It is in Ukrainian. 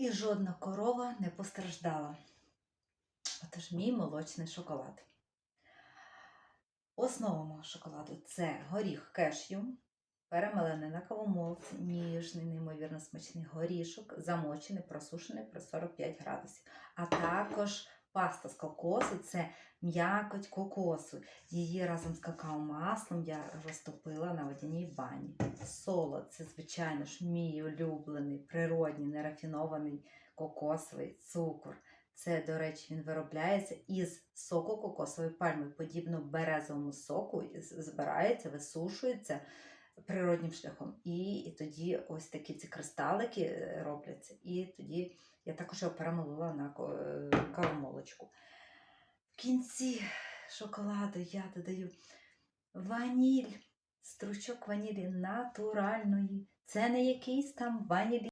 і жодна корова не постраждала. Отож, мій молочний шоколад. Основа мого шоколаду це горіх кешю, перемелений на кавомолці, ніжний, неймовірно смачний горішок, замочений, просушений при 45 градусів. А також паста з кокосу це м'якоть кокосу. Її разом з какао-маслом я розтопила на водяній бані. Солод це, звичайно ж, мій улюблений, природній, нерафінований кокосовий цукор. Це, до речі, він виробляється із соку кокосової пальми, подібно березовому соку, збирається, висушується природнім шляхом. І, і тоді ось такі ці кристалики е, робляться. І тоді я також його перемолола на кінці шоколаду я додаю ваніль, стручок ванілі натуральної. Це не якийсь там ваніль